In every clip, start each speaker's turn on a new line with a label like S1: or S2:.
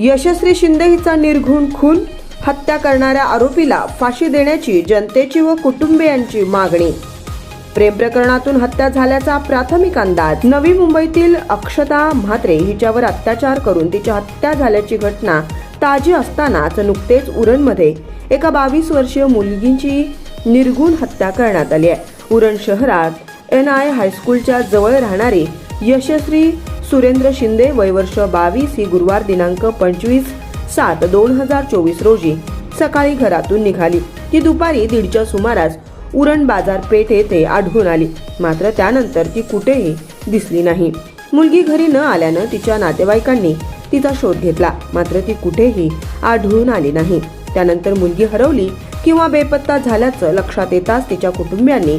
S1: यशस्वी शिंदे हिचा निर्घुण खून हत्या करणाऱ्या आरोपीला फाशी देण्याची जनतेची व कुटुंबियांची मागणी. प्रेम प्रकरणातून हत्या झाल्याचा प्राथमिक अंदाज. नवी मुंबईतील अक्षता म्हात्रे हिच्यावर अत्याचार करून तिची हत्या झाल्याची घटना ताजी असतानाच नुकतेच उरणमध्ये एका बावीस वर्षीय मुलगीची निर्गुण हत्या करण्यात आली आहे. उरण शहरात एन आय हायस्कूलच्या जवळ राहणारी यशस्वी सुरेंद्र शिंदे वयवर्ष बावीस ही गुरुवार दिनांक पंचवीस सात दोन हजार चोवीस रोजी सकाळी घरातून निघाली. ती दुपारी दीडच्या सुमारास उरण बाजारपेठ येथे आढळून आली. मात्र त्यानंतर ती कुठेही दिसली नाही. मुलगी घरी न आल्यानं तिच्या नातेवाईकांनी तिचा शोध घेतला. मात्र ती कुठेही आढळून आली नाही. त्यानंतर मुलगी हरवली किंवा बेपत्ता झाल्याचं लक्षात येताच तिच्या कुटुंबियांनी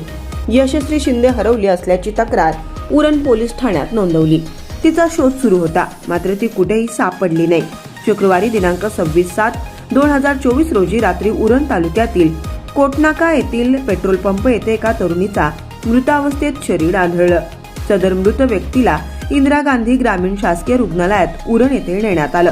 S1: यशस्वी शिंदे हरवली असल्याची तक्रार उरण पोलीस ठाण्यात नोंदवली. तिचा शोध सुरू होता. मात्र ती कुठेही सापडली नाही. शुक्रवारी दिनांक सव्वीस सात दोन हजार चोवीस रोजी रात्री उरण तालुक्यातील कोटनाका येथील पेट्रोल पंप येथे एका तरुणीचा मृतावस्थेत शरीर आढळलं. सदर मृत व्यक्तीला इंदिरा गांधी ग्रामीण शासकीय रुग्णालयात उरण येथे नेण्यात आलं.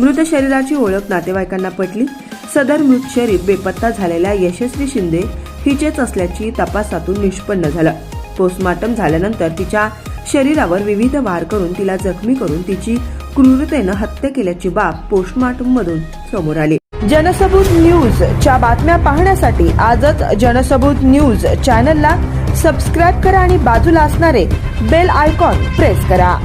S1: मृत शरीराची ओळख नातेवाईकांना पटली. सदर मृत शरीर बेपत्ता झालेल्या यशस्वी शिंदे हिचेच असल्याची तपासातून निष्पन्न झालं. पोस्टमार्टम झाल्यानंतर तिच्या शरीरावर विविध वार करून तिला जखमी करून तिची क्रूरतेनं हत्या केल्याची बाब पोस्टमार्टम मधून समोर आली. जनसबूत न्यूज च्या बातम्या पाहण्यासाठी आजच जनसबूत न्यूज चॅनलला सबस्क्राईब करा आणि बाजूला असणारे बेल आयकॉन प्रेस करा.